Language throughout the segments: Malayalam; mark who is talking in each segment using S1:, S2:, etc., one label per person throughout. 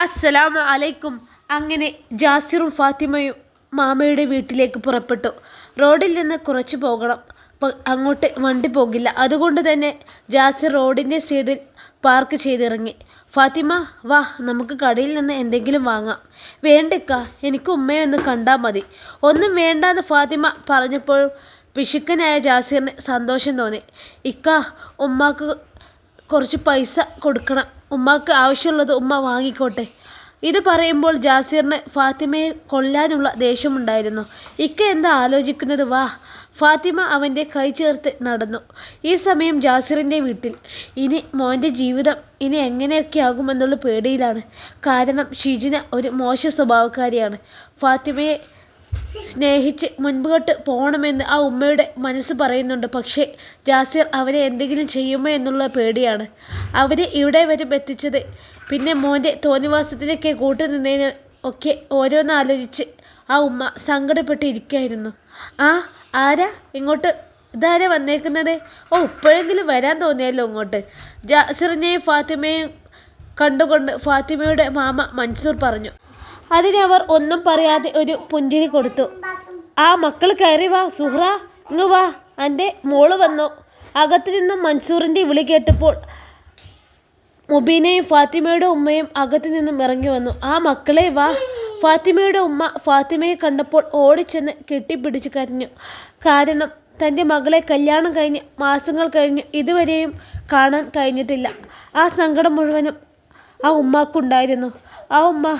S1: അസ്സലാമു അലൈക്കും. അങ്ങനെ ജാസിറും ഫാത്തിമയും മാമയുടെ വീട്ടിലേക്ക് പുറപ്പെട്ടു. റോഡിൽ നിന്ന് കുറച്ച് പോകണം. അങ്ങോട്ട് വണ്ടി പോകില്ല. അതുകൊണ്ട് തന്നെ ജാസിർ റോഡിന്റെ സൈഡിൽ പാർക്ക് ചെയ്തിറങ്ങി. ഫാത്തിമ വാ നമുക്ക് കടയിൽ നിന്ന് എന്തെങ്കിലും വാങ്ങാം. വേണ്ടക്ക എനിക്ക് ഉമ്മയെ ഒന്ന് കണ്ടാൽ മതി. ഒന്നും വേണ്ടാന്ന് ഫാത്തിമ പറഞ്ഞപ്പോഴും പിശുക്കനായ ജാസിറിന് സന്തോഷം തോന്നി. ഇക്ക ഉമ്മാക്ക് കുറച്ച് പൈസ കൊടുക്കണം. ഉമ്മാക്ക് ആവശ്യമുള്ളത് ഉമ്മ വാങ്ങിക്കോട്ടെ. ഇത് പറയുമ്പോൾ ജാസിറിന് ഫാത്തിമയെ കൊല്ലാനുള്ള ദേഷ്യമുണ്ടായിരുന്നു. ഇക്ക എന്താ ആലോചിക്കുന്നത്? വാ. ഫാത്തിമ അവന്റെ കൈ ചേർത്ത് നടന്നു. ഈ സമയം ജാസിറിന്റെ വീട്ടിൽ. ഇനി മോന്റെ ജീവിതം ഇനി എങ്ങനെയൊക്കെ ആകുമെന്നുള്ള പേടിയിലാണ്. കാരണം ഷിജിന ഒരു മോശ സ്വഭാവക്കാരിയാണ്. ഫാത്തിമയെ സ്നേഹിച്ച് മുൻപോട്ട് പോകണമെന്ന് ആ ഉമ്മയുടെ മനസ്സ് പറയുന്നുണ്ട്. പക്ഷേ ജാസിർ അവരെ എന്തെങ്കിലും ചെയ്യുമോ എന്നുള്ള പേടിയാണ്. അവരെ ഇവിടെ വരും എത്തിച്ചത്. പിന്നെ മോന്റെ തോന്നിവാസത്തിനൊക്കെ കൂട്ടുനിന്നതിന് ഒക്കെ ഓരോന്നാലോചിച്ച് ആ ഉമ്മ സങ്കടപ്പെട്ടിരിക്കായിരുന്നു. ആ ആരാ ഇങ്ങോട്ട്? ഇതാരാ വന്നേക്കുന്നത്? ഓ ഇപ്പോഴെങ്കിലും വരാൻ തോന്നിയല്ലോ ഇങ്ങോട്ട്. ജാസിറിനെയും ഫാത്തിമയെയും കണ്ടുകൊണ്ട് ഫാത്തിമയുടെ മാമ മൻസൂർ പറഞ്ഞു. അതിനവർ ഒന്നും പറയാതെ ഒരു പുഞ്ചിരി കൊടുത്തു. ആ മക്കൾ കയറി വാ സുഹ്ര ഇങ്ങ് വാ. എന്റെ മോൾ വന്നു. അകത്തു നിന്നും മൻസൂറിന്റെ വിളി കേട്ടപ്പോൾ മുബീനയും ഫാത്തിമയുടെ ഉമ്മയും അകത്തു നിന്നും ഇറങ്ങി വന്നു. ആ മക്കളെ വാ. ഫാത്തിമയുടെ ഉമ്മ ഫാത്തിമയെ കണ്ടപ്പോൾ ഓടിച്ചെന്ന് കെട്ടിപ്പിടിച്ച് കരഞ്ഞു. കാരണം തന്റെ മകളെ കല്യാണം കഴിഞ്ഞ് മാസങ്ങൾ കഴിഞ്ഞ് ഇതുവരെയും കാണാൻ കഴിഞ്ഞിട്ടില്ല. ആ സങ്കടം മുഴുവനും ആ ഉമ്മാക്കുണ്ടായിരുന്നു. ആ ഉമ്മ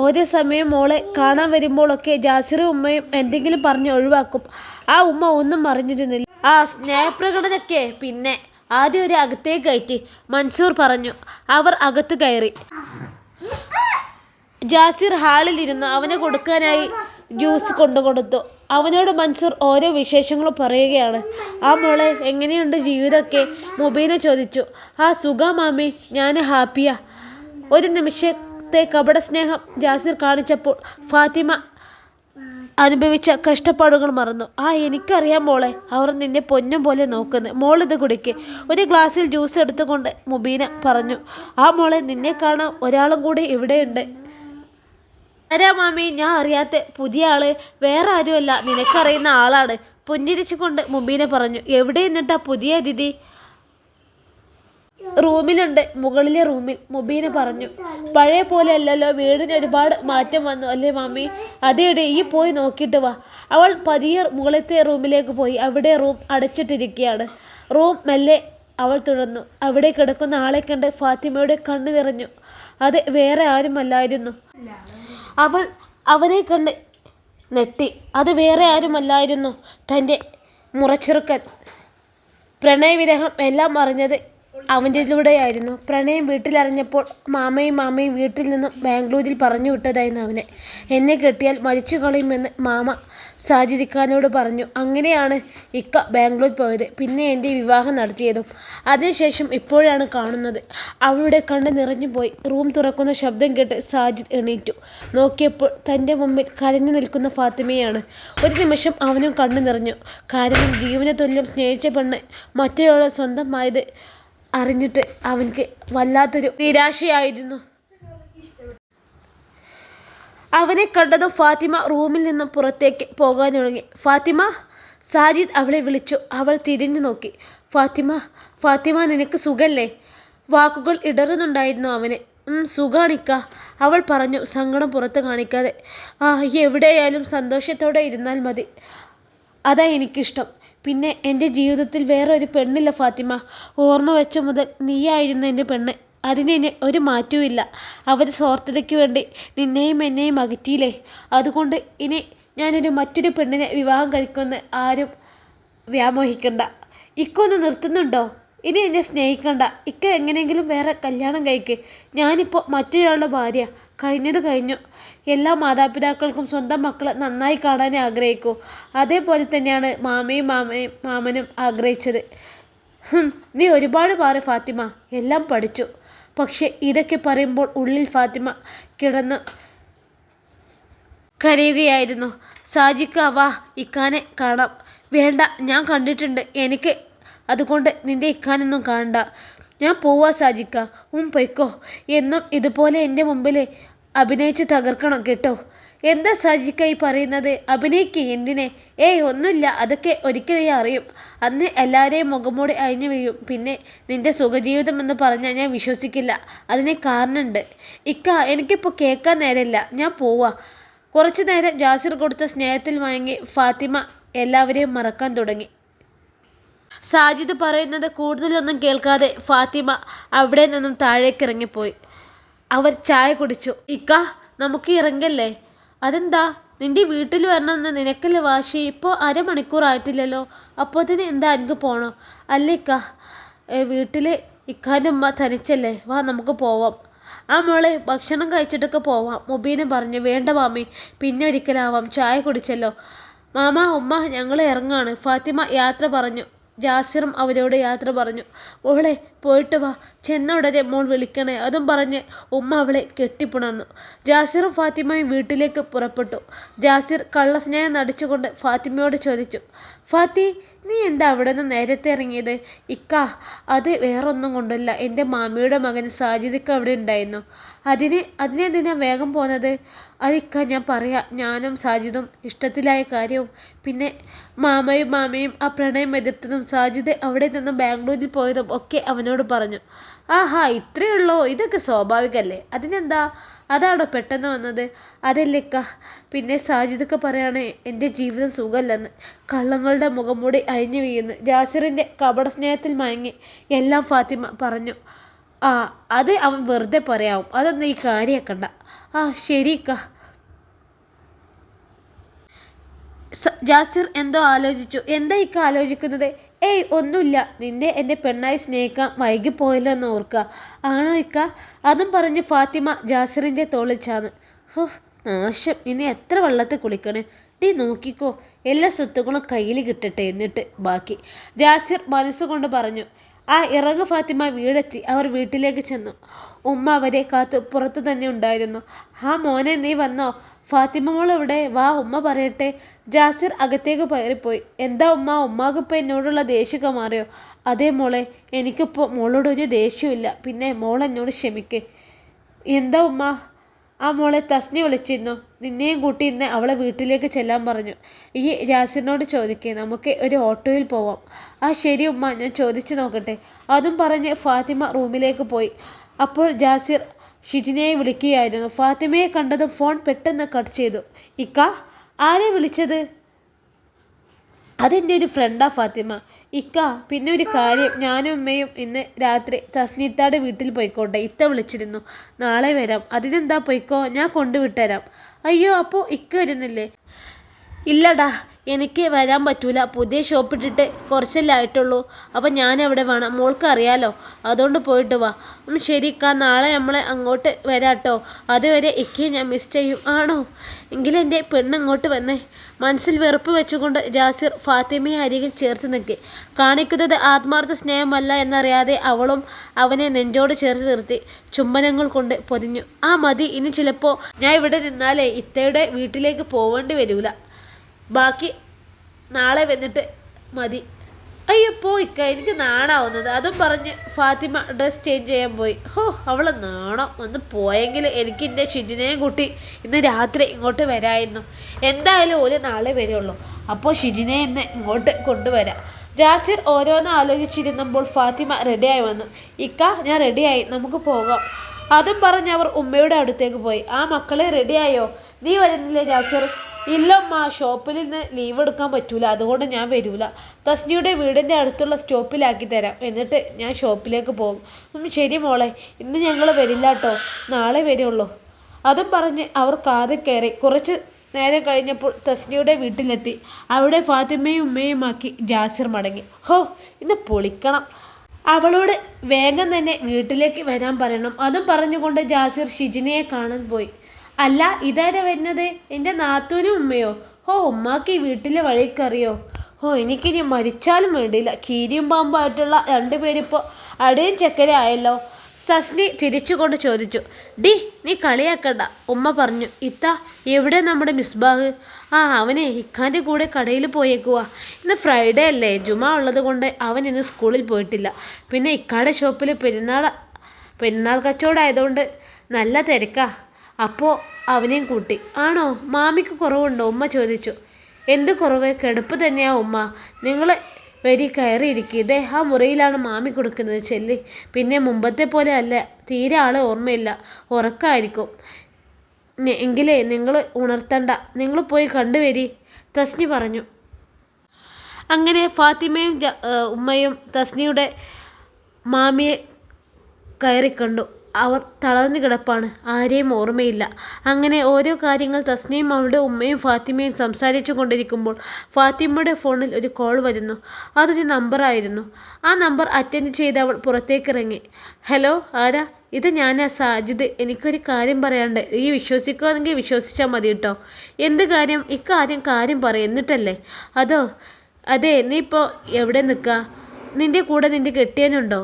S1: ഓരോ സമയം മോളെ കാണാൻ വരുമ്പോഴൊക്കെ ജാസിറും ഉമ്മയും എന്തെങ്കിലും പറഞ്ഞ് ഒഴിവാക്കും. ആ ഉമ്മ ഒന്നും അറിഞ്ഞിരുന്നില്ല. ആ സ്നേഹപ്രകടനൊക്കെ പിന്നെ ആദ്യം ഒരു അകത്തേക്ക് കയറ്റി മൻസൂർ പറഞ്ഞു അവർ അകത്ത് കയറി. ജാസിർ ഹാളിലിരുന്നു അവനെ കൊടുക്കാനായി ജ്യൂസ് കൊണ്ടു കൊടുത്തു. അവനോട് മൻസൂർ ഓരോ വിശേഷങ്ങളും പറയുകയാണ്. ആ മോളെ എങ്ങനെയുണ്ട് ജീവിതമൊക്കെ? മുബീനെ ചോദിച്ചു. ആ സുഖ മാമി ഞാൻ ഹാപ്പിയാ. ഒരു നിമിഷത്തെ കപട സ്നേഹം ജാസിർ കാണിച്ചപ്പോൾ ഫാത്തിമ അനുഭവിച്ച കഷ്ടപ്പാടുകൾ മറന്നു. ആ എനിക്കറിയാം മോളെ. അവർ നിന്നെ പൊന്നും പോലെ നോക്കുന്നു. മോളിത് കുടിക്ക്. ഒരു ഗ്ലാസ്സിൽ ജ്യൂസ് എടുത്തുകൊണ്ട് മുബീന പറഞ്ഞു ആ മോളെ നിന്നെ കാണാൻ ഒരാളും കൂടി ഇവിടെയുണ്ട്. ആരാ മാമി? ഞാൻ അറിയാത്ത. പുതിയ ആൾ. വേറെ ആരുമല്ല. നിനക്കറിയുന്ന ആളാണ്. പുഞ്ചിരിച്ചുകൊണ്ട് മുബീന പറഞ്ഞു എവിടെ നിന്നിട്ടാ പുതിയ അതിഥി? റൂമിലുണ്ട്. മുകളിലെ റൂമിൽ മുബീന പറഞ്ഞു. പഴയ പോലെ അല്ലല്ലോ വീടിന് ഒരുപാട് മാറ്റം വന്നു അല്ലേ മാമി? അതേടെ ഈ പോയി നോക്കിയിട്ട് വാ. അവൾ പതിയെ മുകളിലത്തെ റൂമിലേക്ക് പോയി. അവിടെ റൂം അടച്ചിട്ടിരിക്കുകയാണ് റൂം മെല്ലെ അവൾ തുടർന്നു അവിടെ കിടക്കുന്ന ആളെ കണ്ട് ഫാത്തിമയുടെ കണ്ണു നിറഞ്ഞു. അത് വേറെ ആരുമല്ലായിരുന്നു. അവൾ അവനെ കണ്ട് നെട്ടി അത് വേറെ ആരുമല്ലായിരുന്നു. തന്റെ മുറച്ചെറുക്കൻ. പ്രണയവിരഹം എല്ലാം അറിഞ്ഞത് അവന്റെതിലൂടെയായിരുന്നു പ്രണയം വീട്ടിലറിഞ്ഞപ്പോൾ മാമയും മാമയും വീട്ടിൽ നിന്നും ബാംഗ്ലൂരിൽ പറഞ്ഞു വിട്ടതായിരുന്നു അവനെ. എന്നെ കെട്ടിയാൽ മരിച്ചു കളയുമെന്ന് മാമ സാജിദിക്കാനോട് പറഞ്ഞു. അങ്ങനെയാണ് ഇക്ക ബാംഗ്ലൂർ പോയത്. പിന്നെ എന്റെ വിവാഹം നടത്തിയതും. അതിനുശേഷം ഇപ്പോഴാണ് കാണുന്നത്. അവളുടെ കണ്ണ് നിറഞ്ഞു പോയി. റൂം തുറക്കുന്ന ശബ്ദം കേട്ട് സാജിദ് എണീറ്റു. നോക്കിയപ്പോൾ തന്റെ മുമ്പിൽ കരഞ്ഞു നിൽക്കുന്ന ഫാത്തിമയാണ്. ഒരു നിമിഷം അവനും കണ്ണു നിറഞ്ഞു. കാരണം ജീവന തുല്യം സ്നേഹിച്ച പെണ്ണ് മറ്റൊരാളെ സ്വന്തമായത് അറിഞ്ഞിട്ട് അവൻക്ക് വല്ലാത്തൊരു നിരാശയായിരുന്നു. അവനെ കണ്ടതും ഫാത്തിമ റൂമിൽ നിന്നും പുറത്തേക്ക് പോകാൻ തുടങ്ങി. ഫാത്തിമ സാജിദ് അവളെ വിളിച്ചു. അവൾ തിരിഞ്ഞു നോക്കി. ഫാത്തിമ ഫാത്തിമ നിനക്ക് സുഖല്ലേ? വാക്കുകൾ ഇടറുന്നുണ്ടായിരുന്നു അവന്. "ഉം, സുഖാണിക്ക. അവൾ പറഞ്ഞു സങ്കടം പുറത്ത് കാണിക്കാതെ. ആ എവിടെയായാലും സന്തോഷത്തോടെ ഇരുന്നാൽ മതി. അതാ എനിക്കിഷ്ടം. പിന്നെ എന്റെ ജീവിതത്തിൽ വേറെ ഒരു പെണ്ണില്ല ഫാത്തിമ. ഓർമ്മ വെച്ച മുതൽ നീയായിരുന്നു എന്റെ പെണ്ണ്. അതിന് ഒരു മാറ്റവുമില്ല. അവർ സ്വാർത്ഥതയ്ക്ക് വേണ്ടി നിന്നെയും എന്നെയും അകറ്റിയില്ലേ? അതുകൊണ്ട് ഇനി ഞാനൊരു മറ്റൊരു പെണ്ണിനെ വിവാഹം കഴിക്കുമെന്ന് ആരും വ്യാമോഹിക്കണ്ട. ഇക്ക ഒന്ന് നിർത്തുന്നുണ്ടോ? ഇനി എന്നെ സ്നേഹിക്കണ്ട. ഇക്ക എങ്ങനെയെങ്കിലും വേറെ കല്യാണം കഴിക്ക്. ഞാനിപ്പോൾ മറ്റൊരാളുടെ ഭാര്യ. കഴിഞ്ഞത് കഴിഞ്ഞു. എല്ലാ മാതാപിതാക്കൾക്കും സ്വന്തം മക്കളെ നന്നായി കാണാൻ ആഗ്രഹിക്കൂ. അതേപോലെ തന്നെയാണ് മാമയും മാമയും മാമനും ആഗ്രഹിച്ചത്. നീ ഒരുപാട് പാറ ഫാത്തിമ. എല്ലാം പഠിച്ചു. പക്ഷെ ഇതൊക്കെ പറയുമ്പോൾ ഉള്ളിൽ ഫാത്തിമ കിടന്ന് കരയുകയായിരുന്നു. സാജിക്ക വാ ഇക്കാനെ കാണാം. വേണ്ട ഞാൻ കണ്ടിട്ടുണ്ട്. എനിക്ക് അതുകൊണ്ട് നിന്റെ ഇക്കാനൊന്നും കാണണ്ട. ഞാൻ പോവാ സാജിക്ക. ഉം പൊയ്ക്കോ. എന്നും ഇതുപോലെ എന്റെ മുമ്പിൽ അഭിനയിച്ച് തകർക്കണം കേട്ടോ. എന്താ സാജിക്ക ഈ പറയുന്നത്? അഭിനയിക്ക് എന്തിനെ? ഏയ് ഒന്നുമില്ല. അതൊക്കെ ഒരിക്കലേ അറിയും. അന്ന് എല്ലാവരെയും മുഖംമൂടി അഴിഞ്ഞു വീഴും. പിന്നെ നിന്റെ സുഖജീവിതം എന്ന് പറഞ്ഞാൽ ഞാൻ വിശ്വസിക്കില്ല. അതിനെ കാരണമുണ്ട്. ഇക്ക എനിക്കിപ്പോൾ കേൾക്കാൻ നേരമില്ല. ഞാൻ പോവാ. കുറച്ചു നേരം ജാസിർ കൊടുത്ത സ്നേഹത്തിൽ വാങ്ങി ഫാത്തിമ എല്ലാവരെയും മറക്കാൻ തുടങ്ങി. സാജിദ് പറയുന്നത് കൂടുതലൊന്നും കേൾക്കാതെ ഫാത്തിമ അവിടെ നിന്നും താഴേക്ക് ഇറങ്ങിപ്പോയി അവർ ചായ കുടിച്ചു. ഇക്ക നമുക്ക് ഇറങ്ങല്ലേ? അതെന്താ? നിന്റെ വീട്ടിൽ വരണമെന്ന് നിനക്കല്ലേ വാശി? ഇപ്പോൾ അരമണിക്കൂർ ആയിട്ടില്ലല്ലോ. അപ്പോൾ തന്നെ എന്താ എനിക്ക് പോകണോ അല്ല ഇക്ക വീട്ടിൽ ഇക്കാന്റെ ഉമ്മ തനിച്ചല്ലേ. വാ നമുക്ക് പോവാം. ആ മോളെ ഭക്ഷണം കഴിച്ചിട്ടൊക്കെ പോവാം മുബീനെ പറഞ്ഞു. വേണ്ട മാമി പിന്നെ ഒരിക്കലാവാം. ചായ കുടിച്ചല്ലോ. മാമ ഉമ്മ ഞങ്ങൾ ഇറങ്ങാണ്. ഫാത്തിമ യാത്ര പറഞ്ഞു. ജാസിറും അവരോട് യാത്ര പറഞ്ഞു. മോളെ പോയിട്ട് വാ. ചെന്ന ഉടനെ മോൾ വിളിക്കണേ. അതും പറഞ്ഞ് ഉമ്മ അവളെ കെട്ടിപ്പുണർന്നു. ജാസിറും ഫാത്തിമയും വീട്ടിലേക്ക് പുറപ്പെട്ടു. ജാസിർ കള്ളസ്നേഹം നടിച്ചുകൊണ്ട് ഫാത്തിമയോട് ചോദിച്ചു ഫാത്തി നീ എന്താ അവിടെ നിന്ന് നേരത്തെ ഇറങ്ങിയത്? ഇക്ക അത് വേറൊന്നും കൊണ്ടല്ല. എന്റെ മാമിയുടെ മകൻ സാജിദിക്ക് അവിടെ ഉണ്ടായിരുന്നു. അതിന് അതിനെന്തിനാ വേഗം പോന്നത്? അതിക്ക ഞാൻ പറയാം. ഞാനും സാജിദും ഇഷ്ടത്തിലായ കാര്യവും. പിന്നെ മാമയും മാമയും ആ പ്രണയം എതിർത്തതും സാജിദ് അവിടെ നിന്നും ബാംഗ്ലൂരിൽ പോയതും ഒക്കെ അവനോട് പറഞ്ഞു. ആഹാ ഇത്രയേ ഉള്ളൂ. ഇതൊക്കെ സ്വാഭാവികമല്ലേ അതിനെന്താ? അതാണോ പെട്ടെന്ന് വന്നത്? അതല്ലേക്ക പിന്നെ സാജിദൊക്കെ പറയാണ് എന്റെ ജീവിതം സുഖമല്ലെന്ന്. കള്ളങ്ങളുടെ മുഖം മുഖംമൂടി അഴിഞ്ഞു വീഴുന്നു. ജാസിറിന്റെ കപട സ്നേഹത്തിൽ മയങ്ങി. എല്ലാം ഫാത്തിമ പറഞ്ഞു. ആ അത് അവൻ വെറുതെ പറയാവും. അതൊന്നും ഈ കാര്യമാക്കണ്ട ആ ശരിക്ക ജാസിർ എന്തോ ആലോചിച്ചു. എന്താ ഇക്ക ആലോചിക്കുന്നത്? ഏയ് ഒന്നുമില്ല. നിന്നെ എന്റെ പെണ്ണായി സ്നേഹിക്കാൻ വൈകിപ്പോയില്ലെന്ന് ഓർക്കുക. ആണോ ഇക്ക? അതും പറഞ്ഞ് ഫാത്തിമ ജാസിറിന്റെ തോളിൽ ചാന്നു ഹോ നാശം. ഇനി എത്ര വെള്ളത്തിൽ കുളിക്കണേ? ഡി നോക്കിക്കോ. എല്ലാ സ്വത്തുക്കളും കയ്യിൽ കിട്ടട്ടെ എന്നിട്ട് ബാക്കി. ജാസിർ മനസ്സുകൊണ്ട് പറഞ്ഞു. ആ ഇറങ്ങ് ഫാത്തിമ വീടെത്തി. അവർ വീട്ടിലേക്ക് ചെന്നു. ഉമ്മ അവരെ കാത്ത് പുറത്തു തന്നെ ഉണ്ടായിരുന്നു. ആ മോനെ നീ വന്നോ? ഫാത്തിമ മോൾ എവിടെ വാ ഉമ്മ പറയട്ടെ. ജാസിർ അകത്തേക്ക് കയറിപ്പോയി എന്താ ഉമ്മ ഉമ്മാക്കിപ്പോൾ എന്നോടുള്ള ദേഷ്യമൊക്കെ മാറിയോ? അതേ മോളെ എനിക്കിപ്പോൾ ഒരു ദേഷ്യമില്ല പിന്നെ മോൾ എന്നോട് ക്ഷമിക്ക്. എന്താ ഉമ്മ? ആ മോളെ തസ്നി വിളിച്ചിരുന്നു. നിന്നെയും കൂട്ടി ഇന്ന് അവളെ വീട്ടിലേക്ക് ചെല്ലാൻ പറഞ്ഞു. ഈ ജാസിറിനോട് ചോദിക്കേ നമുക്ക് ഒരു ഓട്ടോയിൽ പോവാം. ആ ശരി ഉമ്മ ഞാൻ ചോദിച്ചു നോക്കട്ടെ. അതും പറഞ്ഞ് ഫാത്തിമ റൂമിലേക്ക് പോയി. അപ്പോൾ ജാസിർ ഷിജിനയെ വിളിക്കുകയായിരുന്നു. ഫാത്തിമയെ കണ്ടതും ഫോൺ പെട്ടെന്ന് കട്ട് ചെയ്തു. ഇക്ക ആരെ വിളിച്ചത്? അതെന്റെ ഒരു ഫ്രണ്ടാ ഫാത്തിമ. ഇക്ക പിന്നെ ഒരു കാര്യം. ഞാനും ഉമ്മയും ഇന്ന് രാത്രി തസ്നീത്താടെ വീട്ടിൽ പോയിക്കോട്ടെ. ഇത്ത വിളിച്ചിരുന്നു. നാളെ വരാം. അതിനെന്താ പോയിക്കോ? ഞാൻ കൊണ്ടുവിട്ടുതരാം അയ്യോ അപ്പോൾ ഇക്ക വരുന്നില്ലേ? ഇല്ലടാ. എനിക്ക് വരാൻ പറ്റൂല. പുതിയ ഷോപ്പ് ഇട്ടിട്ട് കുറച്ചല്ലേ ആയിട്ടുള്ളൂ. അപ്പം ഞാൻ അവിടെ വേണം? മോൾക്ക് അറിയാലോ അതുകൊണ്ട് പോയിട്ട് വാ. ഒന്ന് ശരി ഇക്ക. നാളെ നമ്മളെ അങ്ങോട്ട് വരാട്ടോ. അതുവരെ ഇക്കയെ ഞാൻ മിസ് ചെയ്യും. ആണോ? എങ്കിലും എന്റെ പെണ്ണ് ഇങ്ങോട്ട് വന്നേ. മനസ്സിൽ വെറുപ്പ് വെച്ചുകൊണ്ട് ജാസിർ ഫാത്തിമയെ അരികിൽ ചേർത്ത് നിൽക്കി. കാണിക്കുന്നത് ആത്മാർത്ഥ സ്നേഹമല്ല എന്നറിയാതെ അവളും അവനെ നെഞ്ചോട് ചേർത്ത് നിർത്തി ചുംബനങ്ങൾ കൊണ്ട് പൊതിഞ്ഞു. ആ മതി. ഇനി ചിലപ്പോൾ ഞാൻ ഇവിടെ നിന്നാലേ ഇത്തയുടെ വീട്ടിലേക്ക് പോവേണ്ടി വരൂല. ബാക്കി നാളെ വന്നിട്ട് മതി. അയ്യോ പോയിക്ക എനിക്ക് നാണാവുന്നത്. അതും പറഞ്ഞ് ഫാത്തിമ ഡ്രസ് ചേഞ്ച് ചെയ്യാൻ പോയി. ഹോ അവളെ നാണം. ഒന്ന് പോയെങ്കിൽ എനിക്ക് എന്റെ ഷിജിനെയും കൂട്ടി ഇന്ന് രാത്രി ഇങ്ങോട്ട് വരായിരുന്നു. എന്തായാലും ഒരു നാളെ വരുള്ളൂ. അപ്പോൾ ഷിജിനെ ഇന്ന് ഇങ്ങോട്ട് കൊണ്ടുവരാം. ജാസിർ ഓരോന്ന് ആലോചിച്ചിരുന്നപ്പോൾ ഫാത്തിമ റെഡിയായി വന്നു. ഇക്ക ഞാൻ റെഡിയായി നമുക്ക് പോകാം. അതും പറഞ്ഞ് അവർ ഉമ്മയുടെ അടുത്തേക്ക് പോയി. ആ മക്കളെ റെഡിയായോ നീ വരുന്നില്ലേ ജാസിർ? ഇല്ലമ്മ ഷോപ്പിൽ നിന്ന് ലീവ് എടുക്കാൻ പറ്റൂല. അതുകൊണ്ട് ഞാൻ വരൂല. തസ്നിയുടെ വീടിന്റെ അടുത്തുള്ള സ്റ്റോപ്പിലാക്കി തരാം. എന്നിട്ട് ഞാൻ ഷോപ്പിലേക്ക് പോകും. ശരി മോളെ. ഇന്ന് ഞങ്ങൾ വരില്ല കേട്ടോ നാളെ വരുള്ളൂ. അതും പറഞ്ഞ് അവർ കാറിൽ കയറി കുറച്ച് നേരം കഴിഞ്ഞപ്പോൾ തസ്നിയുടെ വീട്ടിലെത്തി. അവിടെ ഫാത്തിമയും ഉമ്മയുമാക്കി ജാസിർ മടങ്ങി. ഹോ ഇന്ന് പൊളിക്കണം. അവളോട് വേഗം തന്നെ വീട്ടിലേക്ക് വരാൻ പറയണം. അതും പറഞ്ഞുകൊണ്ട് ജാസിർ ഷിജിനയെ കാണാൻ പോയി. അല്ല ഇതാരാ വരുന്നത്? എന്റെ നാത്തൂനും ഉമ്മയോ? ഓ ഉമ്മാക്ക് ഈ വീട്ടിലെ വഴിക്കറിയോ? ഓ എനിക്കിനി മരിച്ചാലും വേണ്ടിയില്ല. കീരിയും പാമ്പായിട്ടുള്ള രണ്ടുപേരിപ്പോൾ അടയും ചക്കര ആയല്ലോ. സഫ്നി തിരിച്ചുകൊണ്ട് ചോദിച്ചു. ഡി നീ കളിയാക്കണ്ട. ഉമ്മ പറഞ്ഞു ഇത്ത എവിടെ നമ്മുടെ മിസ്ബാഹ് ആ അവനെ ഇക്കാന്റെ കൂടെ കടയിൽ പോയേക്കുക ഇന്ന് ഫ്രൈഡേ അല്ലേ? ജുമാ ഉള്ളത് കൊണ്ട് അവൻ ഇന്ന് സ്കൂളിൽ പോയിട്ടില്ല. പിന്നെ ഇക്കാടെ ഷോപ്പിൽ പെരുന്നാൾ പെരുന്നാൾ കച്ചവടമായതുകൊണ്ട് നല്ല തിരക്കാ. അപ്പോൾ അവനെയും കൂട്ടി. ആണോ? മാമിക്ക് കുറവുണ്ടോ? ഉമ്മ ചോദിച്ചു. എന്ത് കുറവ്? കെടുപ്പ് തന്നെയാ ഉമ്മ. നിങ്ങൾ വരി കയറിയിരിക്കുക ഇതേ ആ മുറിയിലാണ് മാമി കൊടുക്കുന്നത് ചെല്ലി. പിന്നെ മുമ്പത്തെ പോലെ അല്ല. തീരെ ആളെ ഓർമ്മയില്ല. ഉറക്കമായിരിക്കും എങ്കിലേ നിങ്ങൾ ഉണർത്തണ്ട. നിങ്ങൾ പോയി കണ്ടുവരി തസ്നി പറഞ്ഞു. അങ്ങനെ ഫാത്തിമയും ഉമ്മയും തസ്നിയുടെ മാമിയെ കയറിക്കണ്ടു അവർ തളർന്നു കിടപ്പാണ്. ആരെയും ഓർമ്മയില്ല. അങ്ങനെ ഓരോ കാര്യങ്ങൾ തസ്നീം അവളുടെ ഉമ്മയും ഫാത്തിമയും സംസാരിച്ചു കൊണ്ടിരിക്കുമ്പോൾ ഫാത്തിമയുടെ ഫോണിൽ ഒരു കോൾ വരുന്നു. അതൊരു നമ്പറായിരുന്നു ആ നമ്പർ അറ്റൻഡ് ചെയ്ത് അവൾ പുറത്തേക്കിറങ്ങി. ഹലോ ആരാ? ഇത് ഞാനാ സാജിദ്. എനിക്കൊരു കാര്യം പറയാണ്ട് ഈ വിശ്വസിക്കുകയാണെങ്കിൽ വിശ്വസിച്ചാൽ മതി കേട്ടോ എന്ത് കാര്യം? ഇക്കാര്യം കാര്യം പറയും എന്നിട്ടല്ലേ? അതോ അതെ നീ ഇപ്പോൾ എവിടെ നിൽക്കുക നിന്റെ കൂടെ നിന്റെ കെട്ടിയനുണ്ടോ?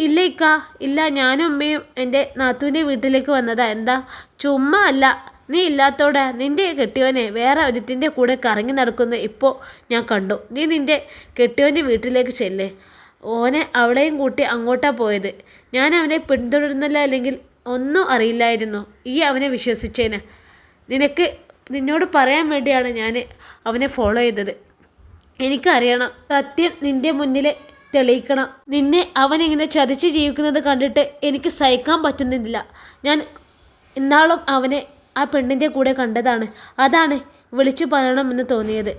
S1: ഇല്ല ഇക്ക ഇല്ല. ഞാനും അമ്മയും എന്റെ നാത്തൂന്റെ വീട്ടിലേക്ക് വന്നതാ. എന്താ? ചുമ്മാ അല്ല. നീ ഇല്ലാത്തോടെ നിന്റെ കെട്ടിയോനെ വേറെ ഒരുത്തിന്റെ കൂടെ കറങ്ങി നടക്കുന്ന ഇപ്പോൾ ഞാൻ കണ്ടു. നീ നിന്റെ കെട്ടിയോന്റെ വീട്ടിലേക്ക് ചെല്ലേ. ഓനെ അവിടെയും കൂട്ടി അങ്ങോട്ടാ പോയത്. ഞാൻ അവനെ പിന്തുടരുന്നില്ല അല്ലെങ്കിൽ ഒന്നും അറിയില്ലായിരുന്നു. ഈ അവനെ വിശ്വസിച്ചേന്. നിനക്ക് നിന്നോട് പറയാൻ വേണ്ടിയാണ് ഞാൻ അവനെ ഫോളോ ചെയ്തത്. എനിക്കറിയണം സത്യം നിന്റെ മുന്നിൽ തെളിയിക്കണം. നിന്നെ അവൻ ഇങ്ങനെ ചതിച്ച് ജീവിക്കുന്നത് കണ്ടിട്ട് എനിക്ക് സഹിക്കാൻ പറ്റുന്നില്ല. ഞാൻ ഇന്നാളും അവനെ ആ പെണ്ണിന്റെ കൂടെ കണ്ടതാണ്. അതാണ് വിളിച്ചു പറയണമെന്ന് തോന്നിയത്.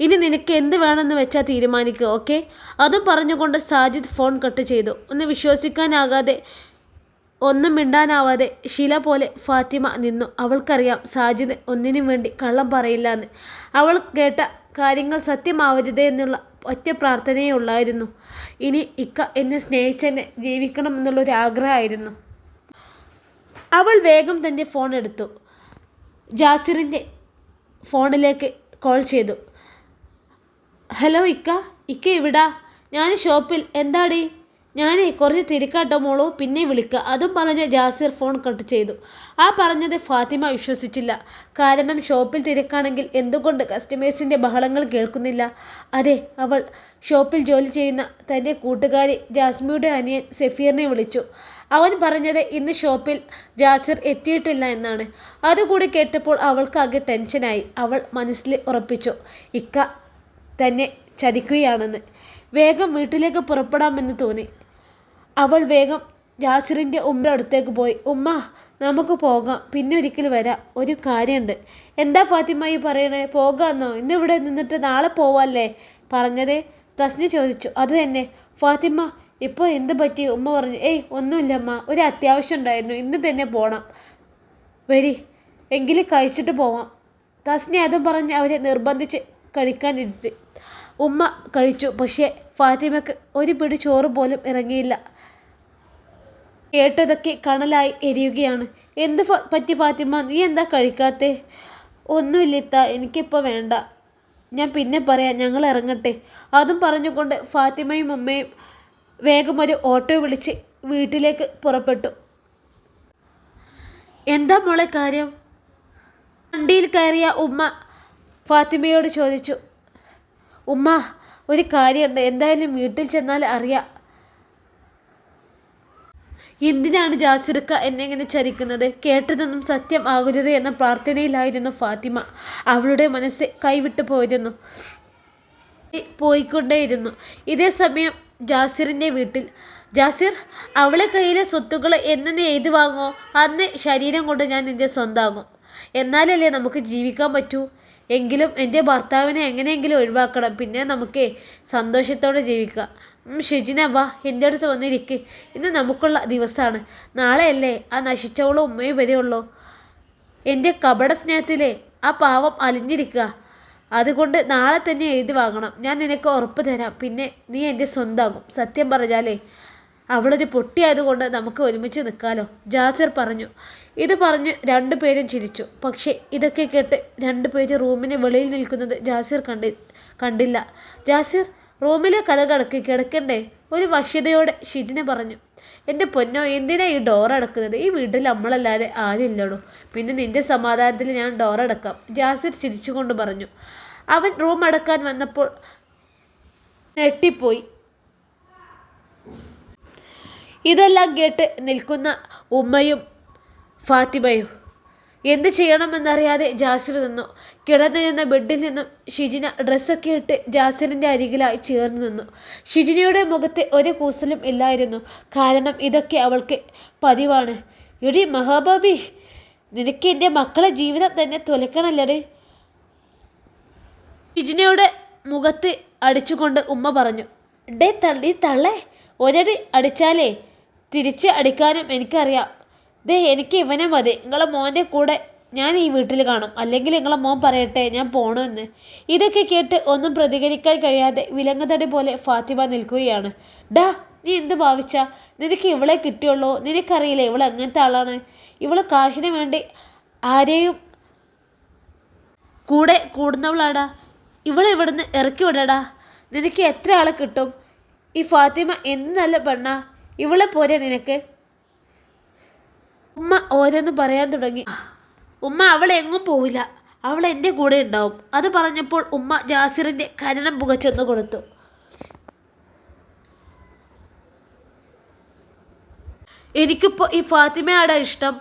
S1: ഇനി നിനക്ക് എന്ത് വേണമെന്ന് വെച്ചാൽ തീരുമാനിക്കുക ഓക്കെ? അതും പറഞ്ഞുകൊണ്ട് സാജിദ് ഫോൺ കട്ട് ചെയ്തു. ഒന്ന് വിശ്വസിക്കാനാകാതെ ഒന്നും മിണ്ടാനാവാതെ ശില പോലെ ഫാത്തിമ നിന്നു. അവൾക്കറിയാം സാജിദ് ഒന്നിനും വേണ്ടി കള്ളം പറയില്ല എന്ന് അവൾ കേട്ട കാര്യങ്ങൾ സത്യമാവരുത് എന്നുള്ള ഒറ്റ പ്രാർത്ഥനയേ ഉള്ളായിരുന്നു. ഇനി ഇക്ക എന്നെ സ്നേഹിച്ചെന്നെ ജീവിക്കണം എന്നുള്ളൊരു ആഗ്രഹമായിരുന്നു അവൾ വേഗം തന്റെ ഫോൺ എടുത്തു. ജാസിറിന്റെ ഫോണിലേക്ക് കോൾ ചെയ്തു. ഹലോ ഇക്ക ഇക്ക ഇവിടാ ഞാൻ ഷോപ്പിൽ. എന്താടി? ഞാനേ കുറച്ച് തിരക്കാട്ടോ മോളോ പിന്നെ വിളിക്കുക അതും പറഞ്ഞ് ജാസിർ ഫോൺ കട്ട് ചെയ്തു. ആ പറഞ്ഞത് ഫാത്തിമ വിശ്വസിച്ചില്ല. കാരണം ഷോപ്പിൽ തിരക്കാണെങ്കിൽ എന്തുകൊണ്ട് കസ്റ്റമേഴ്സിന്റെ ബഹളങ്ങൾ കേൾക്കുന്നില്ല? അതെ അവൾ ഷോപ്പിൽ ജോലി ചെയ്യുന്ന തന്റെ കൂട്ടുകാരി ജാസ്മിയുടെ അനിയൻ സെഫീറിനെ വിളിച്ചു. അവൻ പറഞ്ഞത് ഇന്ന് ഷോപ്പിൽ ജാസിർ എത്തിയിട്ടില്ല എന്നാണ്. അതുകൂടി കേട്ടപ്പോൾ അവൾക്ക് അവൾക്കാകെ ടെൻഷനായി. അവൾ മനസ്സിൽ ഉറപ്പിച്ചു ഇക്ക തന്നെ ചതിക്കുകയാണെന്ന്. വേഗം വീട്ടിലേക്ക് പുറപ്പെടാമെന്ന് തോന്നി. അവൾ വേഗം ജാസിറിന്റെ ഉമ്മയുടെ അടുത്തേക്ക് പോയി. ഉമ്മ നമുക്ക് പോകാം. പിന്നെ ഒരിക്കൽ വരാം. ഒരു കാര്യമുണ്ട്. എന്താ ഫാത്തിമായി പറയണേ? പോകാമെന്നോ ഇന്നിവിടെ നിന്നിട്ട് നാളെ പോവാല്ലേ? പറഞ്ഞതേ തസ്നി ചോദിച്ചു. അത് തന്നെ. ഫാത്തിമ ഇപ്പോൾ എന്ത് പറ്റി? ഉമ്മ പറഞ്ഞു. ഏയ് ഒന്നുമില്ലമ്മ ഒരു അത്യാവശ്യം ഉണ്ടായിരുന്നു. ഇന്ന് തന്നെ പോകണം വരി. എങ്കിലും കഴിച്ചിട്ട് പോവാം. തസ്നി അതും പറഞ്ഞ് അവരെ നിർബന്ധിച്ച് കഴിക്കാനിരുത്തി. ഉമ്മ കഴിച്ചു. പക്ഷേ ഫാത്തിമയ്ക്ക് ഒരു പിടി ചോറ് പോലും ഇറങ്ങിയില്ല. കേട്ടതൊക്കെ കണലായി എരിയുകയാണ്. എന്ത് പറ്റി ഫാത്തിമ? നീ എന്താ കഴിക്കാത്തേ? ഒന്നുമില്ലിത്ത എനിക്കിപ്പോൾ വേണ്ട. ഞാൻ പിന്നെ പറയാം ഞങ്ങൾ ഇറങ്ങട്ടെ. അതും പറഞ്ഞുകൊണ്ട് ഫാത്തിമയും അമ്മയും വേഗം ഒരു ഓട്ടോ വിളിച്ച് വീട്ടിലേക്ക് പുറപ്പെട്ടു. എന്താ മോളെ കാര്യം? വണ്ടിയിൽ കയറിയ ഉമ്മ ഫാത്തിമയോട് ചോദിച്ചു. ഉമ്മ ഒരു കാര്യമുണ്ട്. എന്തായാലും വീട്ടിൽ ചെന്നാൽ അറിയാം. എന്തിനാണ് ജാസിർക്ക എന്നെങ്ങനെ ചരിക്കുന്നത്? കേട്ടതൊന്നും സത്യം ആകരുത് എന്ന പ്രാർത്ഥനയിലായിരുന്നു ഫാത്തിമ. അവളുടെ മനസ്സ് കൈവിട്ടു പോയിരുന്നു. പോയിക്കൊണ്ടേയിരുന്നു. ഇതേ സമയം ജാസിറിന്റെ വീട്ടിൽ ജാസിർ അവളെ കയ്യിലെ സ്വത്തുക്കൾ എന്നെ എഴുതി വാങ്ങോ? അന്ന് ശരീരം കൊണ്ട് ഞാൻ നിന്റെ സ്വന്തമാകും എന്നാലല്ലേ നമുക്ക് ജീവിക്കാൻ പറ്റൂ? എങ്കിലും എന്റെ ഭർത്താവിനെ എങ്ങനെയെങ്കിലും ഒഴിവാക്കണം. പിന്നെ നമുക്ക് സന്തോഷത്തോടെ ജീവിക്കാം. ഷിജിന വാ എന്റെ അടുത്ത് വന്നിരിക്ക്. ഇന്ന് നമുക്കുള്ള ദിവസമാണ് നാളെയല്ലേ ആ നശിച്ചവളും ഉമ്മയും വരെയുള്ളൂ. എന്റെ കപട സ്നേഹത്തിലെ ആ പാവം അലിഞ്ഞിരിക്കുക. അതുകൊണ്ട് നാളെ തന്നെ എഴുതി വാങ്ങണം. ഞാൻ നിനക്ക് ഉറപ്പ് തരാം. പിന്നെ നീ എന്റെ സ്വന്തമാകും സത്യം പറഞ്ഞാലേ അവളൊരു പൊട്ടിയായതുകൊണ്ട് നമുക്ക് ഒരുമിച്ച് നിൽക്കാലോ. ജാസിർ പറഞ്ഞു. ഇത് പറഞ്ഞ് രണ്ടുപേരും ചിരിച്ചു. പക്ഷേ ഇതൊക്കെ കേട്ട് രണ്ടുപേര് റൂമിന് വെളിയിൽ നിൽക്കുന്നത് ജാസിർ കണ്ടി കണ്ടില്ല. ജാസിർ റൂമിലെ കഥ കിടക്കി കിടക്കണ്ടേ? ഒരു വശ്യതയോടെ ഷിജിനെ പറഞ്ഞു. എന്റെ പൊന്നോ എന്തിനാ ഈ ഡോർ അടക്കുന്നത്? ഈ വീട്ടിൽ നമ്മളല്ലാതെ ആരും ഇല്ലടോ പിന്നെ നിന്റെ സമാധാനത്തിൽ ഞാൻ ഡോർ അടക്കാം ജാസിർ ചിരിച്ചുകൊണ്ട് പറഞ്ഞു. അവൻ റൂം അടക്കാൻ വന്നപ്പോൾ ഞെട്ടിപ്പോയി. ഇതെല്ലാം കേട്ട് നിൽക്കുന്ന ഉമ്മയും ഫാത്തിമയും എന്ത് ചെയ്യണമെന്നറിയാതെ ജാസിർ നിന്നു. കിടന്നു നിന്ന ബെഡിൽ നിന്നും ഷിജിന ഡ്രസ്സൊക്കെ ഇട്ട് ജാസിറിന്റെ അരികിലായി ചേർന്ന് നിന്നു. ഷിജിനയുടെ മുഖത്തെ ഒരു കൂസലും ഇല്ലായിരുന്നു. കാരണം ഇതൊക്കെ അവൾക്ക് പതിവാണ്. എടി മഹാബാബി നിനക്ക് എന്റെ മക്കളെ ജീവിതം തന്നെ തുലക്കണല്ലടേ? ഷിജിനയുടെ മുഖത്ത് അടിച്ചുകൊണ്ട് ഉമ്മ പറഞ്ഞു ഡേ തള്ളി തള്ളേ ഒരടി അടിച്ചാലേ തിരിച്ച് അടിക്കാനും എനിക്കറിയാം. ദേ എനിക്ക് ഇവനെ മതി. നിങ്ങളെ മോന്റെ കൂടെ ഞാൻ ഈ വീട്ടിൽ കാണും. അല്ലെങ്കിൽ നിങ്ങളെ മോൻ പറയട്ടെ ഞാൻ പോണമെന്ന് ഇതൊക്കെ കേട്ട് ഒന്നും പ്രതികരിക്കാൻ കഴിയാതെ വിലങ്ങുതടി പോലെ ഫാത്തിമ നിൽക്കുകയാണ്. ഡാ നീ എന്ത് ഭാവിച്ച? നിനക്ക് ഇവളെ കിട്ടിയുള്ളൂ. നിനക്കറിയില്ല ഇവൾ അങ്ങനത്തെ ആളാണ്? ഇവൾ കാശിന് വേണ്ടി ആരെയും കൂടെ കൂടുന്നവളാടാ. ഇവളെ ഇവിടുന്ന് ഇറക്കി വിടടാ. നിനക്ക് എത്ര ആളെ കിട്ടും? ഈ ഫാത്തിമ എന്ത് നല്ല പെണ്ണാ. ഇവളെ പോരെ നിനക്ക്. ഉമ്മ ഓരോന്ന് പറയാൻ തുടങ്ങി. ഉമ്മ അവൾ എങ്ങും പോവില്ല. അവൾ എന്റെ കൂടെ ഉണ്ടാവും. അത് പറഞ്ഞപ്പോൾ ഉമ്മ ജാസിറിന്റെ കരണം പുകച്ചൊന്ന് കൊടുത്തു. എനിക്കിപ്പോൾ ഈ ഫാത്തിമയാടാ ഇഷ്ടം.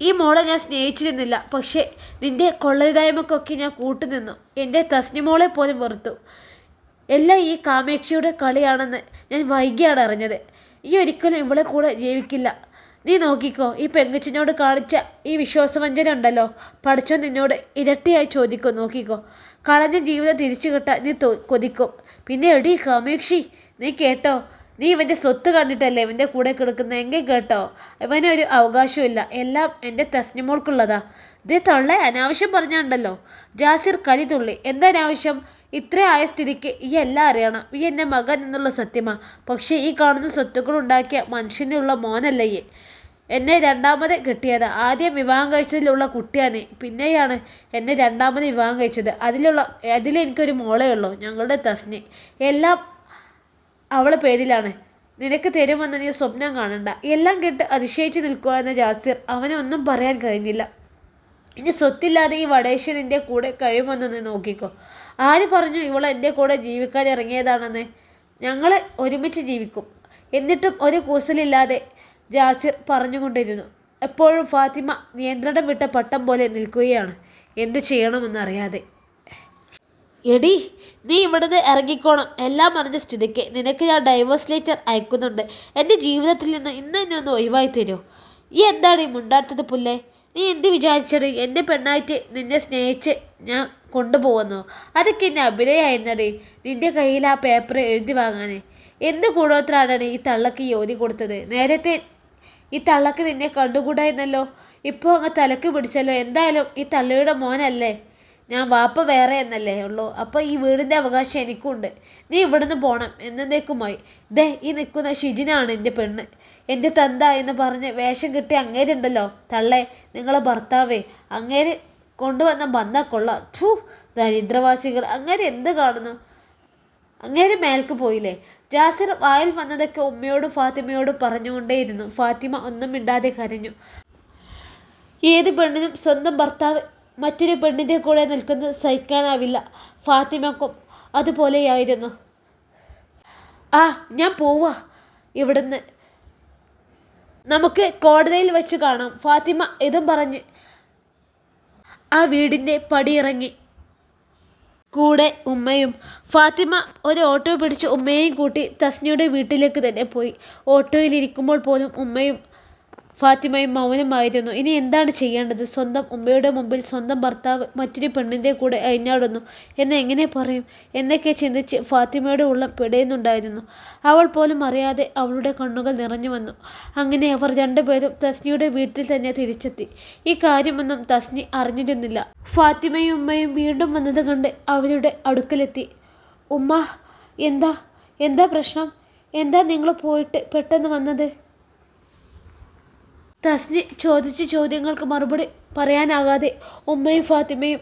S1: ഈ മോളെ ഞാൻ സ്നേഹിച്ചിരുന്നില്ല. പക്ഷേ നിന്റെ കൊള്ളരുതായ്മക്കൊക്കെ ഞാൻ കൂട്ടുനിന്നു. എന്റെ തസ്നിമോളെ പോലും വെറുത്തു. എല്ലാം ഈ കാമേക്ഷയുടെ കളിയാണെന്ന് ഞാൻ വൈകിയാണ് അറിഞ്ഞത്. ഈ ഒരിക്കലും ഇവളെ കൂടെ ജീവിക്കില്ല. നീ നോക്കിക്കോ ഈ പെങ്കുച്ചിനോട് കാണിച്ച ഈ വിശ്വാസവഞ്ചന ഉണ്ടല്ലോ പഠിച്ചോ നിന്നോട് ഇരട്ടിയായി ചോദിക്കോ നോക്കിക്കോ. കളഞ്ഞ ജീവിതം തിരിച്ചു കിട്ടാൻ നീ കൊതിക്കും. പിന്നെ എടി കാമേക്ഷി നീ കേട്ടോ നീ ഇവന്റെ സ്വത്ത് കണ്ടിട്ടല്ലേ ഇവന്റെ കൂടെ കിടക്കുന്ന? എങ്കിൽ കേട്ടോ ഒരു അവകാശമില്ല എല്ലാം എന്റെ തസ്നിമോൾക്കുള്ളതാ. ഇത് തള്ള അനാവശ്യം പറഞ്ഞുണ്ടല്ലോ. ജാസിർ കലി തുള്ളി. എന്താ അനാവശ്യം ഇത്ര ആയ സ്ഥിതിക്ക് ഈ എല്ലാം അറിയണം. ഈ എന്റെ മകൻ എന്നുള്ള സത്യമാ. പക്ഷേ ഈ കാണുന്ന സ്വത്തുക്കൾ ഉണ്ടാക്കിയ മനുഷ്യനുള്ള മോനല്ല എന്നെ രണ്ടാമത് കിട്ടിയത്. ആദ്യം വിവാഹം കഴിച്ചതിലുള്ള കുട്ടിയാണ്. പിന്നെയാണ് എന്നെ രണ്ടാമത് വിവാഹം കഴിച്ചത്. അതിലുള്ള അതിലെനിക്കൊരു മോളേ ഉള്ളൂ. ഞങ്ങളുടെ തസ്നി. എല്ലാം അവളെ പേരിലാണ്. നിനക്ക് തരുമെന്ന് നീ സ്വപ്നം കാണണ്ട. എല്ലാം കേട്ട് അതിശയിച്ച് എന്ന ജാസിർ അവനെ ഒന്നും പറയാൻ കഴിഞ്ഞില്ല. ഇനി സ്വത്തില്ലാതെ ഈ വടേശ്വരൻ നിന്റെ കൂടെ കഴിയുമെന്ന് നീ നോക്കിക്കോ. ആര് പറഞ്ഞു ഇവൾ എന്റെ കൂടെ ജീവിക്കാൻ ഇറങ്ങിയതാണെന്ന്? ഞങ്ങൾ ഒരുമിച്ച് ജീവിക്കും. എന്നിട്ടും ഒരു കൂസലില്ലാതെ ജാസിർ പറഞ്ഞുകൊണ്ടിരുന്നു. എപ്പോഴും ഫാത്തിമ നിയന്ത്രണം വിട്ട പട്ടം പോലെ നിൽക്കുകയാണ്. എന്ത് ചെയ്യണമെന്നറിയാതെ. എടി നീ ഇവിടുന്ന് ഇറങ്ങിക്കോണം. എല്ലാം അറിഞ്ഞ സ്ഥിതിക്ക് നിനക്ക് ഞാൻ ഡൈവേഴ്സ് ലെറ്റർ അയക്കുന്നുണ്ട്. എന്റെ ജീവിതത്തിൽ നിന്ന് ഇന്ന് എന്നെ ഒന്ന് ഒഴിവായി തരുമോ ഈ എന്താണ് ഈ മുണ്ടാടുത്തത് പുല്ലേ? നീ എന്ത് വിചാരിച്ചടി? എന്റെ പെണ്ണായിട്ട് നിന്നെ സ്നേഹിച്ച് ഞാൻ കൊണ്ടുപോകുന്നു? അതൊക്കെ എന്നെ അഭിനയമായിരുന്നടി നിന്റെ കയ്യിൽ ആ പേപ്പർ എഴുതി വാങ്ങാൻ എന്ത് കൂടോത്രാണ് ഈ തള്ളക്ക് യോതി കൊടുത്തത്? നേരത്തെ ഈ തള്ളക്ക് നിന്നെ കണ്ടുകൂടായിരുന്നല്ലോ? ഇപ്പോൾ അങ്ങ് തലക്ക് പിടിച്ചല്ലോ. എന്തായാലും ഈ തള്ളയുടെ മോനല്ലേ? ഞാൻ വാപ്പ വേറെ എന്നല്ലേ ഉള്ളൂ. അപ്പോൾ ഈ വീടിന്റെ അവകാശം എനിക്കുണ്ട്. നീ ഇവിടുന്ന് പോകണം എന്നേക്കുമായി. ദേ ഈ നിൽക്കുന്ന ഷിജിനാണ് എന്റെ പെണ്ണ്. എന്റെ തന്ത എന്ന് പറഞ്ഞ് വേഷം കിട്ടി അങ്ങേരുണ്ടല്ലോ തള്ളേ നിങ്ങളെ ഭർത്താവേ അങ്ങേര് കൊണ്ടുവന്ന ബന്ധ കൊള്ളാം. ധൂ ദരിദ്രവാസികൾ. അങ്ങേര് എന്ത് കാണുന്നു? അങ്ങേര് മേൽക്ക് പോയില്ലേ? ജാസിർ വായിൽ വന്നതൊക്കെ ഉമ്മയോടും ഫാത്തിമയോടും പറഞ്ഞുകൊണ്ടേയിരുന്നു. ഫാത്തിമ ഒന്നും മിണ്ടാതെ കരഞ്ഞു. ഏത് പെണ്ണിനും സ്വന്തം ഭർത്താവ് മറ്റൊരു പെണ്ണിന്റെ കൂടെ നിൽക്കുന്നത് സഹിക്കാനാവില്ല. ഫാത്തിമക്കും അതുപോലെയായിരുന്നു. ആ ഞാൻ പോവാ. ഇവിടുന്ന്. നമുക്ക് കോടതിയിൽ വെച്ച് കാണാം. ഫാത്തിമ ഇതും പറഞ്ഞ് ആ വീടിന്റെ പടിയിറങ്ങി. കൂടെ ഉമ്മയും ഫാത്തിമ ഒരു ഓട്ടോ പിടിച്ച് ഉമ്മയെയും കൂട്ടി തസ്നിയുടെ വീട്ടിലേക്ക് തന്നെ പോയി. ഓട്ടോയിലിരിക്കുമ്പോൾ പോലും ഉമ്മയും ഫാത്തിമയും മൗനമായിരുന്നു ഇനി എന്താണ് ചെയ്യേണ്ടത്? സ്വന്തം ഉമ്മയുടെ മുമ്പിൽ സ്വന്തം ഭർത്താവ് മറ്റൊരു പെണ്ണിന്റെ കൂടെ അഴിഞ്ഞാടുന്നു. എന്ന് എങ്ങനെ പറയും? എന്നൊക്കെ ചിന്തിച്ച് ഫാത്തിമയുടെ ഉള്ളം പിടയുന്നുണ്ടായിരുന്നു. അവൾ പോലും അറിയാതെ അവളുടെ കണ്ണുകൾ നിറഞ്ഞു വന്നു. അങ്ങനെ അവർ രണ്ടുപേരും തസ്നിയുടെ വീട്ടിൽ തന്നെ തിരിച്ചെത്തി. ഈ കാര്യമൊന്നും തസ്നി അറിഞ്ഞിരുന്നില്ല. ഫാത്തിമയും ഉമ്മയും വീണ്ടും വന്നത് കണ്ട് അവരുടെ അടുക്കലെത്തി. ഉമ്മ എന്താ? എന്താ പ്രശ്നം? എന്താ നിങ്ങൾ പോയിട്ട് പെട്ടെന്ന് വന്നത്? തസ്നി ചോദിച്ച ചോദ്യങ്ങൾക്ക് മറുപടി പറയാനാകാതെ ഉമ്മയും ഫാത്തിമയും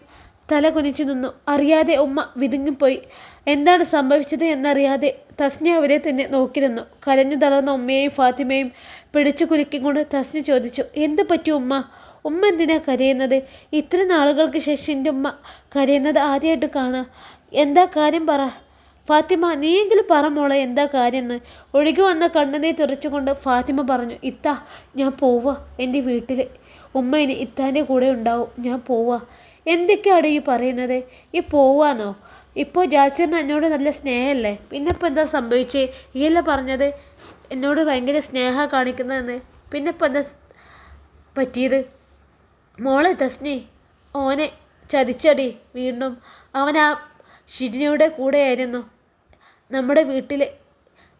S1: തല കുനിച്ചു നിന്നു. അറിയാതെ ഉമ്മ വിതുങ്ങിപ്പോയി. എന്താണ് സംഭവിച്ചത് എന്നറിയാതെ തസ്നി അവരെ തന്നെ നോക്കി നിന്നു. കരഞ്ഞു തളർന്ന ഉമ്മയെയും ഫാത്തിമയും പിടിച്ചു കുലുക്കിക്കൊണ്ട് തസ്നി ചോദിച്ചു എന്ത് പറ്റി ഉമ്മ? ഉമ്മ എന്തിനാ കരയുന്നത്? ഇത്ര നാളുകൾക്ക് ശേഷം എന്റെ ഉമ്മ കരയുന്നത് ആദ്യമായിട്ട് കാണുക എന്താ കാര്യം പറ. ഫാത്തിമ നീയെങ്കിലും പറ മോളെ എന്താ കാര്യമെന്ന് ഒഴുകി വന്ന കണ്ണുനീ തെറിച്ചുകൊണ്ട് ഫാത്തിമ പറഞ്ഞു ഇത്ത ഞാൻ പോവാ എന്റെ വീട്ടിൽ ഉമ്മ ഇനി ഇത്താന്റെ കൂടെ ഉണ്ടാവും ഞാൻ പോവാ. എന്തൊക്കെയാണ് ഈ പറയുന്നത്? ഈ പോവാന്നോ? ഇപ്പോൾ ജാസിറിന് എന്നോട് നല്ല സ്നേഹമല്ലേ പിന്നെ ഇപ്പോൾ എന്താ സംഭവിച്ചേ? ഈയല്ല പറഞ്ഞത്? എന്നോട് ഭയങ്കര സ്നേഹ കാണിക്കുന്നതെന്ന്. പിന്നെ ഇപ്പോൾ എന്താ പറ്റിയത്? മോളെ തസ്നി ഓനെ ചതിച്ചടി വീണ്ടും. അവൻ ആ ഷിജിനിയുടെ കൂടെയായിരുന്നു. നമ്മുടെ വീട്ടിലെ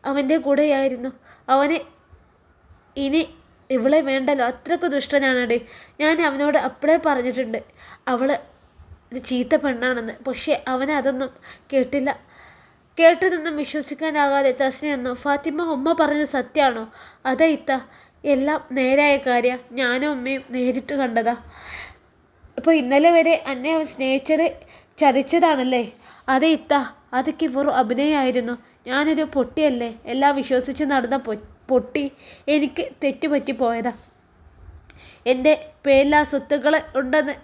S1: അവന്റെ കൂടെയായിരുന്നു. അവന് ഇനി ഇവളെ വേണ്ടല്ലോ? അത്രയ്ക്ക് ദുഷ്ടനാണടി. ഞാൻ അവനോട് അപ്പോഴേ പറഞ്ഞിട്ടുണ്ട്. അവൾ ഒരു ചീത്ത പെണ്ണാണെന്ന്. പക്ഷേ അവനതൊന്നും കേട്ടില്ല. കേട്ടതൊന്നും വിശ്വസിക്കാനാകാതെ തസ്നി എന്നു ഫാത്തിമ ഉമ്മ പറഞ്ഞത് സത്യമാണോ? അതെ ഇത്ത. എല്ലാം നേരായ കാര്യം. ഞാനും ഉമ്മയും നേരിട്ട് കണ്ടതാ. ഇപ്പോൾ ഇന്നലെ വരെ അന്നെ അവൻ സ്നേഹിച്ചത് ചതിച്ചതാണല്ലേ? അതെ ഇത്ത. അതൊക്കെ വെറും അഭിനയമായിരുന്നു ഞാനൊരു പൊട്ടിയല്ലേ? എല്ലാം വിശ്വസിച്ച് നടന്ന പൊട്ടി എനിക്ക് തെറ്റുപറ്റി പോയതാ. എന്റെ പേരിലാ സ്വത്തുക്കൾ ഉണ്ടെന്ന്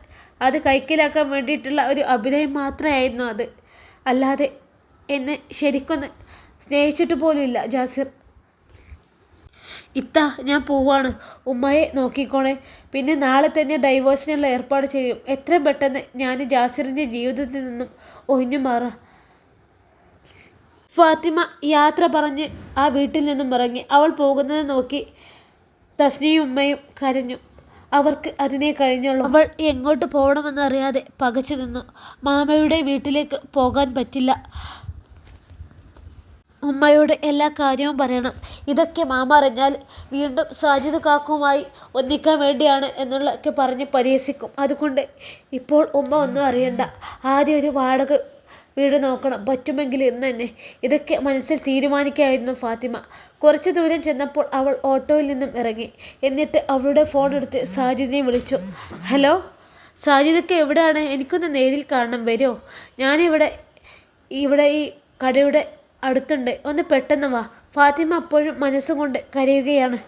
S1: അത് കൈക്കലാക്കാൻ വേണ്ടിയിട്ടുള്ള ഒരു അഭിനയം മാത്രമായിരുന്നു അത്. അല്ലാതെ എന്നെ ശരിക്കൊന്ന് സ്നേഹിച്ചിട്ട് പോലുമില്ല ജാസിർ. ഇത്ത ഞാൻ പോവാണ്. ഉമ്മയെ നോക്കിക്കോണേ. പിന്നെ നാളെ തന്നെ ഡൈവോഴ്സിനുള്ള ഏർപ്പാട് ചെയ്യും. എത്രയും പെട്ടെന്ന് ഞാൻ ജാസിറിന്റെ ജീവിതത്തിൽ നിന്നും ഒഴിഞ്ഞു മാറാം. ഫാത്തിമ യാത്ര പറഞ്ഞ് ആ വീട്ടിൽ നിന്നും ഇറങ്ങി അവൾ പോകുന്നത് നോക്കി തസ്നിയും ഉമ്മയും കരഞ്ഞു. അവർക്ക് അതിനെ കഴിഞ്ഞുള്ളൂ അവൾ എങ്ങോട്ട് പോകണമെന്നറിയാതെ പകച്ചു നിന്നു. മാമയുടെ വീട്ടിലേക്ക് പോകാൻ പറ്റില്ല. ഉമ്മയോട് എല്ലാ കാര്യവും പറയണം. ഇതൊക്കെ മാമ അറിഞ്ഞാൽ വീണ്ടും സാജിദ് കാക്കുമായി ഒന്നിക്കാൻ വേണ്ടിയാണ് എന്നുള്ളതൊക്കെ പറഞ്ഞ് പരിഹസിക്കും. അതുകൊണ്ട് ഇപ്പോൾ ഉമ്മ ഒന്നും അറിയണ്ട. ആദ്യം ഒരു വാടക വീട് നോക്കണം. പറ്റുമെങ്കിൽ ഇന്ന് തന്നെ. ഇതൊക്കെ മനസ്സിൽ തീരുമാനിക്കായിരുന്നു ഫാത്തിമ. കുറച്ച് ദൂരം ചെന്നപ്പോൾ അവൾ ഓട്ടോയിൽ നിന്നും ഇറങ്ങി. എന്നിട്ട് അവളുടെ ഫോൺ എടുത്ത് സാജിദിനെ വിളിച്ചു. ഹലോ സാജിദൊക്കെ എവിടെയാണ് എനിക്കൊന്ന് നേരിൽ കാണണം. വരുമോ ഞാനിവിടെ ഇവിടെ ഈ കടയുടെ അടുത്തുണ്ട്. ഒന്ന് പെട്ടെന്ന് വാ. ഫാത്തിമ അപ്പോഴും മനസ്സുകൊണ്ട് കരയുകയാണ്.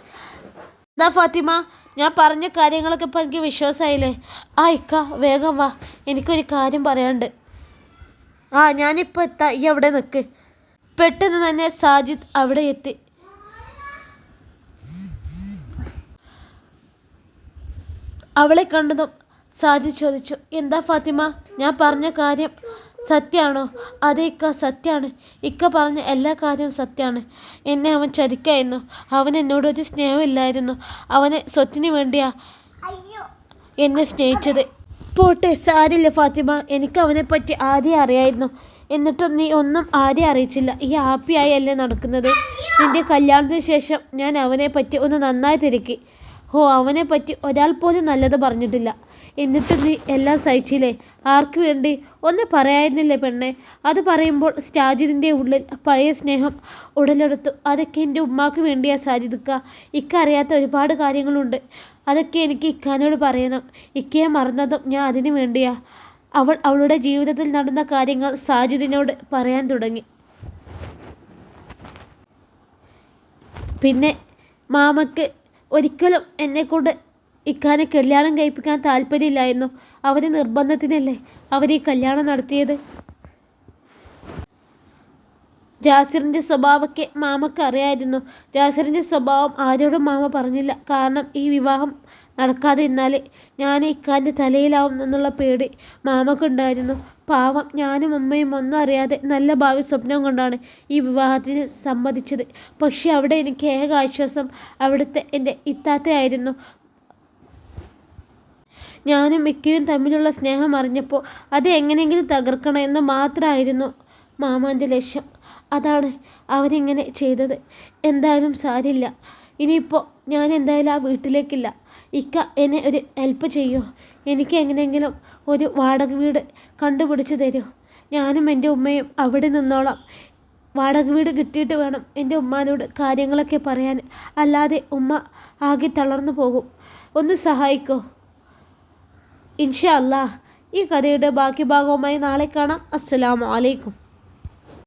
S1: എന്താ ഫാത്തിമ ഞാൻ പറഞ്ഞ കാര്യങ്ങളൊക്കെ ഇപ്പം എനിക്ക് വിശ്വാസമായില്ലേ? ആ ഇക്ക വേഗം വാ. എനിക്കൊരു കാര്യം പറയാനുണ്ട്. ആ ഞാനിപ്പോൾ എത്താം. ഈ അവിടെ നിൽക്ക് പെട്ടെന്ന് തന്നെ സാജിദ് അവിടെ എത്തി. അവളെ കണ്ടതും സാജിദ് ചോദിച്ചു എന്താ ഫാത്തിമ? ഞാൻ പറഞ്ഞ കാര്യം സത്യമാണോ അതെ ഇക്ക സത്യമാണ് ഇക്ക പറഞ്ഞ എല്ലാ കാര്യവും സത്യമാണ് എന്നെ അവൻ ചതിക്കായിരുന്നു. അവൻ എന്നോട് ഒരു സ്നേഹമില്ലായിരുന്നു. അവനെ സ്വത്തിന് വേണ്ടിയാ എന്നെ സ്നേഹിച്ചത്. പോട്ടെ സാരില്ല ഫാത്തിമ. എനിക്ക് അവനെപ്പറ്റി ആദ്യം അറിയായിരുന്നു. എന്നിട്ടും നീ ഒന്നും ആരെയും അറിയിച്ചില്ല. ഈ ഹാപ്പിയായി അല്ലേ നടക്കുന്നത്? നിന്റെ കല്യാണത്തിന് ശേഷം ഞാൻ അവനെ പറ്റി ഒന്ന് നന്നായി തിരക്കി. ഓ അവനെ പറ്റി ഒരാൾ പോലും നല്ലത് പറഞ്ഞിട്ടില്ല. എന്നിട്ടും നീ എല്ലാം സഹിച്ചില്ലേ? ആർക്ക് വേണ്ടി? ഒന്ന് പറയായിരുന്നില്ലേ പെണ്ണെ? അത് പറയുമ്പോൾ സ്റ്റാജിദിന്റെ ഉള്ളിൽ പഴയ സ്നേഹം ഉടലെടുത്തു. അതൊക്കെ എന്റെ ഉമ്മാക്ക് വേണ്ടിയാ സാജിദിക്ക ഇക്കറിയാത്ത ഒരുപാട് കാര്യങ്ങളുണ്ട്. അതൊക്കെ എനിക്ക് ഇക്കാനോട് പറയണം. ഇക്കയെ മറന്നതും ഞാൻ അതിനു വേണ്ടിയാ. അവൾ അവളുടെ ജീവിതത്തിൽ നടന്ന കാര്യങ്ങൾ സാജിദിനോട് പറയാൻ തുടങ്ങി. പിന്നെ മാമക്ക് ഒരിക്കലും എന്നെക്കൊണ്ട് ഇക്കാനെ കല്യാണം കഴിപ്പിക്കാൻ താല്പര്യമില്ലായിരുന്നു. അവരെ നിർബന്ധത്തിനല്ലേ അവർ ഈ കല്യാണം നടത്തിയത്? ജാസിറിന്റെ സ്വഭാവമൊക്കെ മാമക്ക് അറിയായിരുന്നു. ജാസിറിന്റെ സ്വഭാവം ആരോടും മാമ പറഞ്ഞില്ല. കാരണം ഈ വിവാഹം നടക്കാതെ എന്നാൽ ഞാൻ ഇക്കാന്റെ തലയിലാവും എന്നുള്ള പേടി മാമക്കുണ്ടായിരുന്നു. പാവം ഞാനും അമ്മയും ഒന്നും അറിയാതെ നല്ല ഭാവി സ്വപ്നം കൊണ്ടാണ് ഈ വിവാഹത്തിന് സമ്മതിച്ചത്. പക്ഷേ അവിടെ എനിക്ക് ഏക ആശ്വാസം അവിടുത്തെ എന്റെ ഇത്താത്തയായിരുന്നു. ഞാനും മിക്കയും തമ്മിലുള്ള സ്നേഹം അറിഞ്ഞപ്പോൾ അത് എങ്ങനെയെങ്കിലും തകർക്കണമെന്ന് മാത്രമായിരുന്നു മാമാന്റെ ലക്ഷ്യം. അതാണ് അവരിങ്ങനെ ചെയ്തത്. എന്തായാലും സാരില്ല. ഇനിയിപ്പോൾ ഞാൻ എന്തായാലും ആ വീട്ടിലേക്കില്ല. ഇക്ക എന്നെ ഒരു ഹെൽപ്പ് ചെയ്യുമോ എനിക്ക് എങ്ങനെയെങ്കിലും ഒരു വാടക വീട് കണ്ടുപിടിച്ച് തരുമോ ഞാനും എന്റെ ഉമ്മയും അവിടെ നിന്നോളാം. വാടക വീട് കിട്ടിയിട്ട് വേണം എന്റെ ഉമ്മാനോട് കാര്യങ്ങളൊക്കെ പറയാൻ. അല്ലാതെ ഉമ്മ ആകെ തളർന്നു പോകും. ഒന്ന് സഹായിക്കോ. ഇൻഷാ അല്ലാ ഈ കഥയുടെ ബാക്കി ഭാഗവുമായി നാളെ കാണാം. അസ്സലാമു അലൈക്കും.